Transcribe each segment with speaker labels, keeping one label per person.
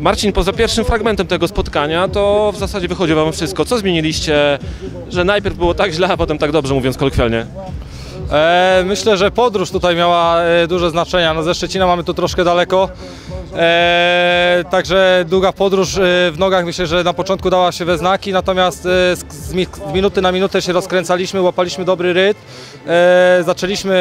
Speaker 1: Marcin, poza pierwszym fragmentem tego spotkania, to w zasadzie wychodzi wam wszystko. Co zmieniliście, że najpierw było tak źle, a potem tak dobrze, mówiąc kolokwialnie?
Speaker 2: E, myślę, że podróż tutaj miała e, duże znaczenie. No ze Szczecina mamy tu troszkę daleko. E, także długa podróż e, w nogach myślę, że na początku dała się we znaki, natomiast e, z, z, mi- z minuty na minutę się rozkręcaliśmy, łapaliśmy dobry rytm, e, zaczęliśmy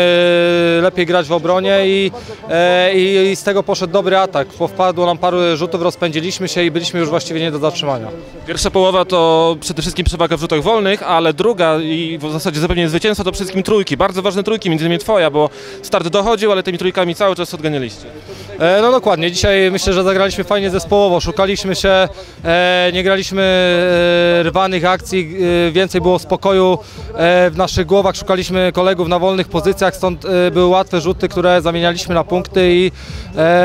Speaker 2: lepiej grać w obronie i, e, i, z tego poszedł dobry atak. Po wpadło nam paru rzutów, rozpędziliśmy się i byliśmy już właściwie nie do zatrzymania.
Speaker 1: Pierwsza połowa to przede wszystkim przewaga w rzutach wolnych, ale druga i w zasadzie zapewnienie zwycięstwa to przede wszystkim trójki. Bardzo ważne trójki, między innymi twoja, bo start dochodził, ale tymi trójkami cały czas odganialiście.
Speaker 2: E, No dokładnie, dzisiaj myślę, że zagraliśmy fajnie zespołowo, szukaliśmy się, e, nie graliśmy e, rwanych akcji, e, więcej było spokoju e, w naszych głowach, szukaliśmy kolegów na wolnych pozycjach, stąd e, były łatwe rzuty, które zamienialiśmy na punkty i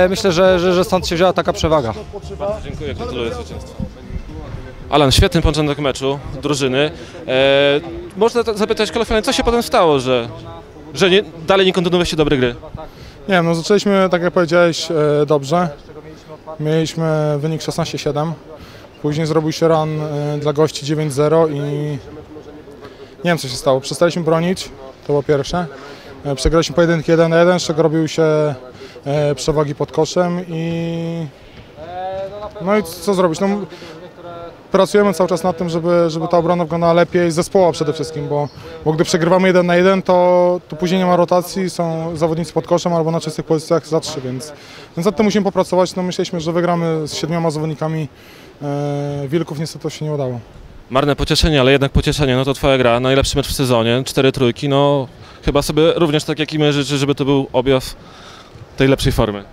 Speaker 2: myślę, że, że, że stąd się wzięła taka przewaga.
Speaker 1: Bardzo dziękuję, gratuluję zwycięstwa. Alan, świetny początek meczu drużyny. E, można ta- zapytać kolokwialnie, co się potem stało, że, że nie, dalej nie kontynuowaliście dobrej gry?
Speaker 3: Nie no zaczęliśmy, tak jak powiedziałeś, e, dobrze. Mieliśmy wynik 16-7. Później zrobił się run e, dla gości 9-0 i nie wiem co się stało. Przestaliśmy bronić, to było pierwsze. E, Przegraliśmy pojedynki 1-1, z czego robiły się przewagi pod koszem i no i co zrobić? No, pracujemy cały czas nad tym, żeby, żeby ta obrona wyglądała lepiej, zespoła przede wszystkim, bo, bo gdy przegrywamy jeden na jeden, to, to później nie ma rotacji, są zawodnicy pod koszem albo na czystych pozycjach za trzy, więc, więc nad tym musimy popracować. No, myśleliśmy, że wygramy z siedmioma zawodnikami e, Wilków, niestety to się nie udało.
Speaker 1: Marne pocieszenie, ale jednak pocieszenie, no to twoja gra, najlepszy mecz w sezonie, cztery trójki, no chyba sobie również tak jak i my życzę, żeby to był objaw tej lepszej formy.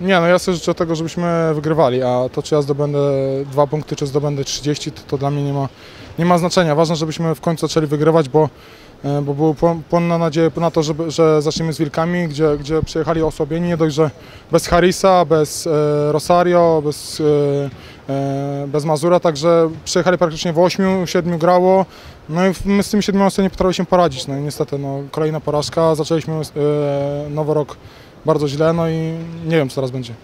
Speaker 3: Nie, no ja sobie życzę tego, żebyśmy wygrywali, a to czy ja zdobędę dwa punkty, czy zdobędę 30, to, to dla mnie nie ma, nie ma znaczenia. Ważne, żebyśmy w końcu zaczęli wygrywać, bo, e, bo był płon- płonna nadzieja na to, żeby, że zaczniemy z Wilkami, gdzie, gdzie przyjechali osłabieni, nie dość, że bez Harrisa, bez e, Rosario, bez, e, e, bez Mazura, także przyjechali praktycznie w 8, 7 grało, no i my z tymi siedmioma nie potrafiliśmy poradzić, no i niestety no, kolejna porażka, zaczęliśmy e, nowy rok bardzo źle, no i nie wiem co teraz będzie.